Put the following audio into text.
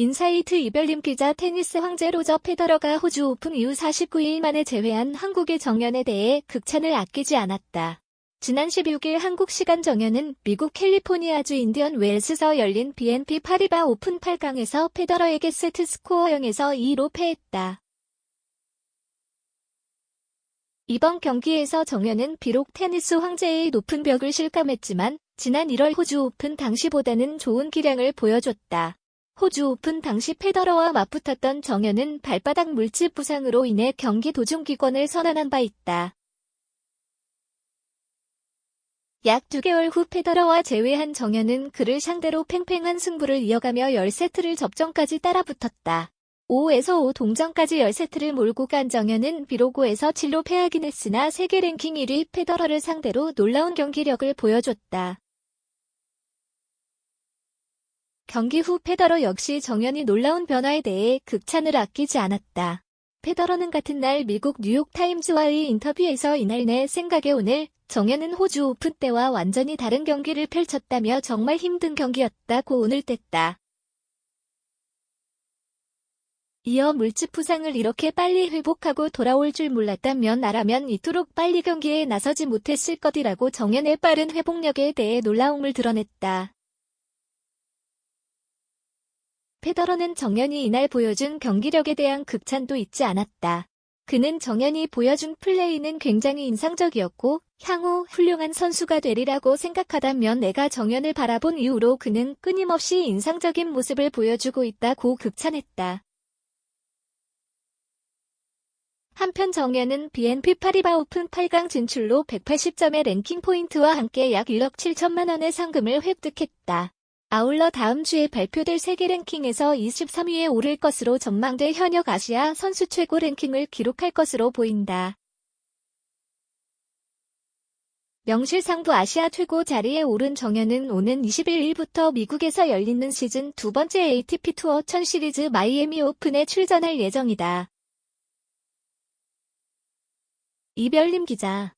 인사이트 이별님 기자 테니스 황제 로저 페더러가 호주 오픈 이후 49일 만에 재회한 한국의 정연에 대해 극찬을 아끼지 않았다. 지난 16일 한국 시간 정연은 미국 캘리포니아주 인디언 웰스서 열린 BNP 파리바 오픈 8강에서 페더러에게 세트 스코어 0에서 2로 패했다. 이번 경기에서 정연은 비록 테니스 황제의 높은 벽을 실감했지만 지난 1월 호주 오픈 당시보다는 좋은 기량을 보여줬다. 호주 오픈 당시 페더러와 맞붙었던 정연은 발바닥 물집 부상으로 인해 경기 도중 기권을 선언한 바 있다. 약 2개월 후 페더러와 재회한 정연은 그를 상대로 팽팽한 승부를 이어가며 10세트를 접전까지 따라붙었다. 5에서 5 동전까지 10세트를 몰고 간 정연은 비록 5에서 7로 패하긴 했으나 세계 랭킹 1위 페더러를 상대로 놀라운 경기력을 보여줬다. 경기 후 페더러 역시 정연이 놀라운 변화에 대해 극찬을 아끼지 않았다. 페더러는 같은 날 미국 뉴욕타임즈와의 인터뷰에서 이날 내 생각에 오늘 정연은 호주 오픈 때와 완전히 다른 경기를 펼쳤다며 정말 힘든 경기였다고 오늘 뗐다. 이어 물집 부상을 이렇게 빨리 회복하고 돌아올 줄 몰랐다면 나라면 이토록 빨리 경기에 나서지 못했을 것이라고 정연의 빠른 회복력에 대해 놀라움을 드러냈다. 페더러는 정연이 이날 보여준 경기력에 대한 극찬도 잊지 않았다. 그는 정연이 보여준 플레이는 굉장히 인상적이었고 향후 훌륭한 선수가 되리라고 생각하다면 내가 정연을 바라본 이후로 그는 끊임없이 인상적인 모습을 보여주고 있다고 극찬했다. 한편 정연은 BNP 파리바 오픈 8강 진출로 180점의 랭킹 포인트와 함께 약 1억 7천만 원의 상금을 획득했다. 아울러 다음 주에 발표될 세계 랭킹에서 23위에 오를 것으로 전망돼 현역 아시아 선수 최고 랭킹을 기록할 것으로 보인다. 명실상부 아시아 최고 자리에 오른 정현은 오는 21일부터 미국에서 열리는 시즌 두 번째 ATP 투어 1000 시리즈 마이애미 오픈에 출전할 예정이다. 이별님 기자